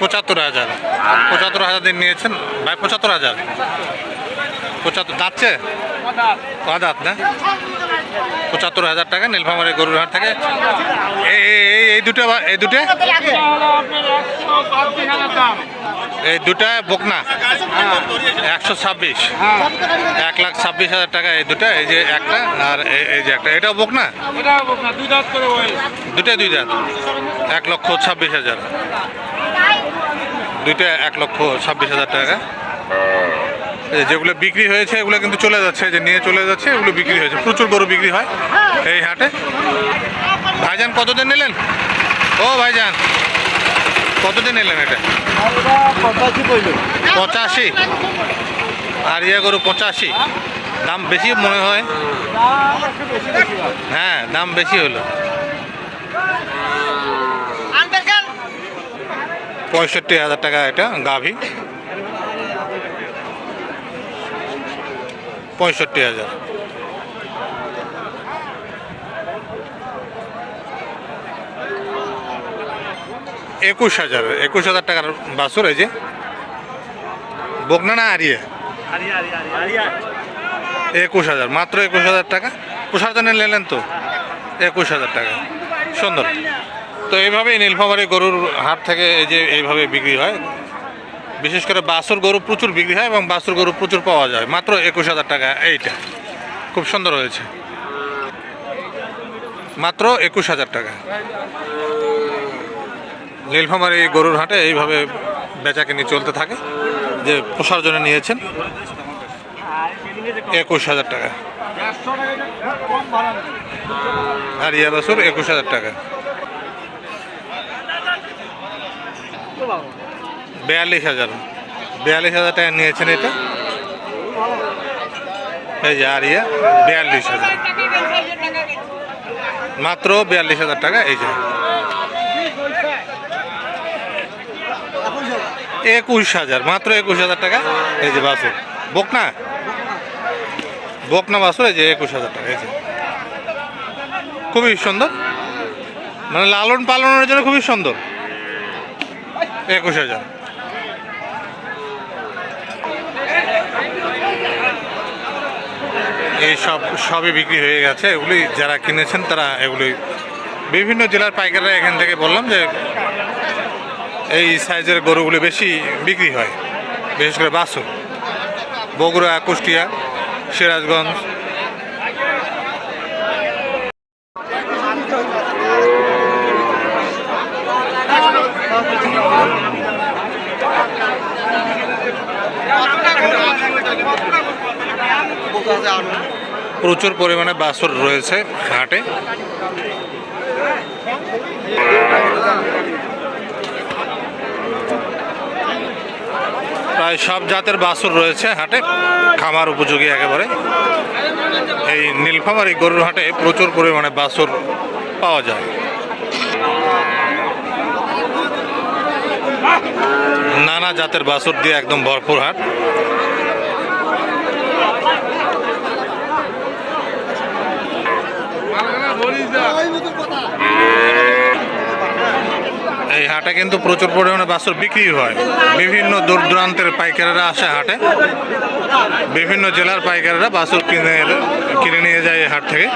পঁচাত্তর হাজার। পঁচাত্তর হাজার দিন নিয়েছেন। ভাই, পঁচাত্তর হাজার। পঁচাত্তর দাঁতছে দাঁত না? পঁচাত্তর হাজার টাকা নীলফামারি গরুর হাট থেকে। এই দুটো এই দুটো? এই দুটা বকনা। একশো ছাব্বিশ। এক লাখ ছাব্বিশ হাজার টাকা এই দুটা এই যে একটা আর এই- যে একটা। এটাও বকনা? দুটাই দুই দাঁত। এক লক্ষ ছাব্বিশ হাজার। দুইটা এক লক্ষ ছাব্বিশ হাজার টাকা। এই যেগুলো বিক্রি হয়েছে এগুলো কিন্তু চলে যাচ্ছে যে নিয়ে চলে যাচ্ছে এগুলো বিক্রি হয়েছে। প্রচুর গরু বিক্রি হয় এই হাটে। ভাইজান কতদিন নিলেন? ও ভাইজান কতদিন নিলেন এটা? পঁচাশি আর ইয়ে গরু পঁচাশি। দাম বেশি মনে হয়? হ্যাঁ দাম বেশি হলো। পঁয়ষট্টি হাজার টাকা এটা গাভী। পঁয়ষট্টি হাজার। একুশ হাজার একুশ হাজার টাকার বাসুর এই যে। বকনা না আরিয়ে? একুশ হাজার, মাত্র একুশ হাজার টাকা। পোষার জন্য নিলেন তো? একুশ হাজার টাকা। সুন্দর। তো এইভাবেই নীলফামারী গরুর হাট থেকে এই যে এইভাবে বিক্রি হয়। বিশেষ করে বাসুর গরু প্রচুর বিক্রি হয় এবং বাসুর গরু প্রচুর পাওয়া যায়। মাত্র একুশ হাজার টাকা এইটা। খুব সুন্দর হয়েছে। মাত্র একুশ হাজার টাকা। নীলফামারী গরুর হাটে এইভাবে বেচাকেনি চলতে থাকে, যে পোষার জন্য নিয়েছেন একুশ হাজার টাকা। আর ইয়া বাসুর একুশ হাজার টাকা। বিয়াল্লিশ হাজার। বিয়াল্লিশ হাজার টাকা নিয়েছেন এটা। এই যে আর ইয়া বিয়াল্লিশ হাজার। মাত্র বিয়াল্লিশ হাজার টাকা, এই যে। একুশ হাজার, মাত্র একুশ হাজার টাকা? এই যে বাসুর। বকনা? বকনা বাসুর, এই যে একুশ হাজার টাকা, এই যে। খুবই সুন্দর। মানে লালন পালনের জন্য খুবই সুন্দর। একুশ হাজার। এই সব, সবই বিক্রি হয়ে গেছে। এগুলি যারা কিনেছেন, তারা এগুলি বিভিন্ন জেলার পাইকাররা এখান থেকে বললাম যে এই সাইজের গরুগুলি বেশি বিক্রি হয়, বিশেষ করে বাসু বগুড়া, কুষ্টিয়া, সিরাজগঞ্জ। প্রচুর পরিমাণে বাছুর রয়েছে হাটে। প্রায় সব জাতের বাছুর রয়েছে হাটে, খামার উপযোগী একেবারে। এই নীলফামারী গরুর হাটে প্রচুর পরিমাণে বাছুর পাওয়া যায়। নানা জাতের বাছুর দিয়ে একদম ভরপুর হাট। এই হাটে কিন্তু প্রচুর পরিমাণে বাছুর বিক্রি হয়। বিভিন্ন দূর দূরান্তের পাইকারেরা আসে হাটে। বিভিন্ন জেলার পাইকারেরা বাছুর কিনে কিনে নিয়ে যায় এই হাট থেকে।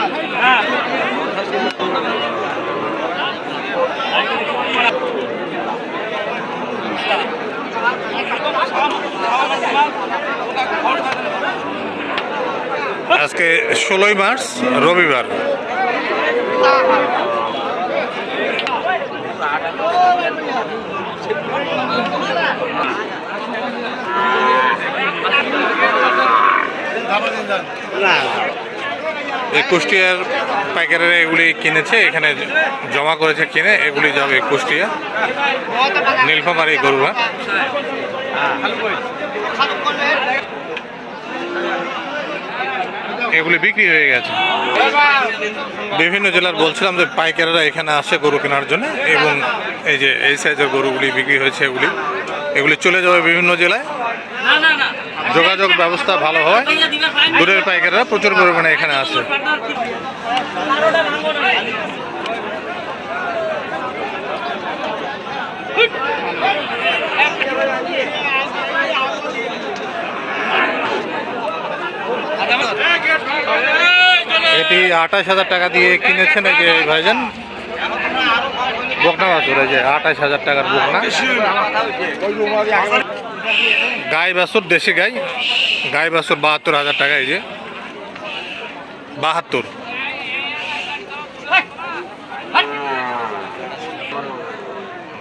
আজকে ষোলোই মার্চ, রবিবার। কুষ্টিয়ার পাইকারেরা এগুলি কিনেছে এখানে জমা করেছে কিনে এগুলি যাবে কুষ্টিয়া নীলফামারি গরুয়া এগুলি বিক্রি হয়ে গেছে। বিভিন্ন জেলার বলছিলাম যে পাইকারেরা এখানে আসে গরু কেনার জন্য এবং এই যে এই সাইজের গরুগুলি বিক্রি হয়েছে এগুলি। এগুলি চলে যাবে বিভিন্ন জেলায়। যোগাযোগ ব্যবস্থা ভালো হয়। দূরের পাইকাররা প্রচুর পরিমাণে এখানে আসে। এটি আঠাশ হাজার টাকা দিয়ে কিনেছেন এই যে ভাইজান? বকনা বাছুর, এই যে আঠাশ হাজার টাকার বকনা। গাই বাছুর, দেশি গাই। গাই বাছুর বাহাত্তর হাজার টাকা, এই যে। বাহাত্তর।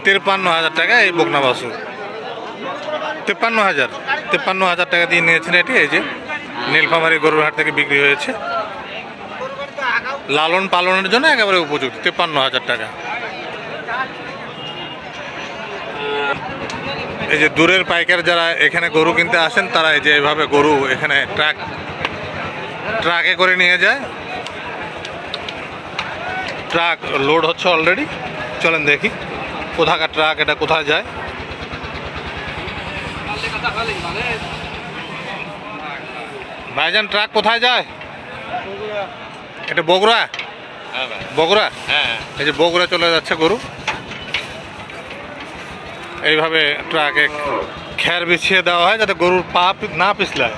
তিপ্পান্ন হাজার টাকা এই বকনা বাছুর। তিপ্পান্ন হাজার। তিপ্পান্ন হাজার টাকা দিয়ে নিয়েছেন এটি, এই যে। নীলফামারি গরুর হাট থেকে বিক্রি হয়েছে। লালন পালনের জন্য একেবারে উপযুক্ত, তিপ্পান্ন হাজার টাকা। এই যে দূরের পাইকার যারা এখানে গরু কিনতে আসেন, তারা এই যে এভাবে গরু এখানে ট্রাক, ট্রাকে করে নিয়ে যায়। ট্রাক লোড হচ্ছে অলরেডি চলেন দেখি, কোথাকার ট্রাক, এটা কোথায় যায়? ভাইজান, ট্রাক কোথায় যায়? এটা বগুড়া? বগুড়া? হ্যাঁ। এই যে বগুড়া চলে যাচ্ছে গরু। এইভাবে ট্রাকে খ্যার বিছিয়ে দেওয়া হয় যাতে গরুর পা না পিছলায়।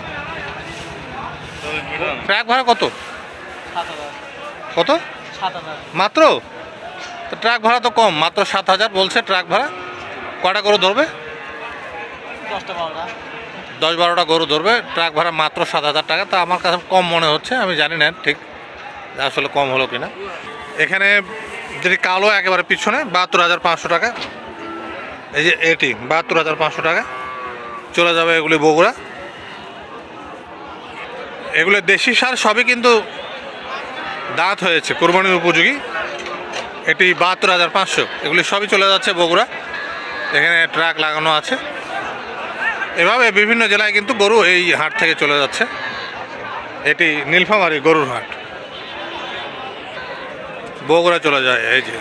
ট্রাক ভাড়া কত? কত? মাত্র? তো ট্রাক ভাড়া তো কম মাত্র সাত হাজার বলছে ট্রাক ভাড়া। কটা গরু ধরবে? দশ বারোটা গরু ধরবে ট্রাক ভাড়া মাত্র সাত হাজার টাকা। তা আমার কাছে কম মনে হচ্ছে আমি জানি না ঠিক। আসলে কম হলো কিনা। এখানে যেটি কালো একেবারে পিছনে, বাহাত্তর হাজার পাঁচশো টাকা। এই যে এটি, বাহাত্তর হাজার পাঁচশো টাকা। চলে যাবে এগুলি বগুড়া। এগুলো দেশি সার, সবই কিন্তু দাঁত হয়েছে, কোরবানির উপযোগী। এটি বাহাত্তর হাজার পাঁচশো, এগুলি সবই চলে যাচ্ছে বগুড়া। এখানে ট্রাক লাগানো আছে। এভাবে বিভিন্ন জেলায় কিন্তু গরু এই হাট থেকে চলে যাচ্ছে। এটি নীলফামারী গরুর হাট। বগুড়া চলে যায় এই যে।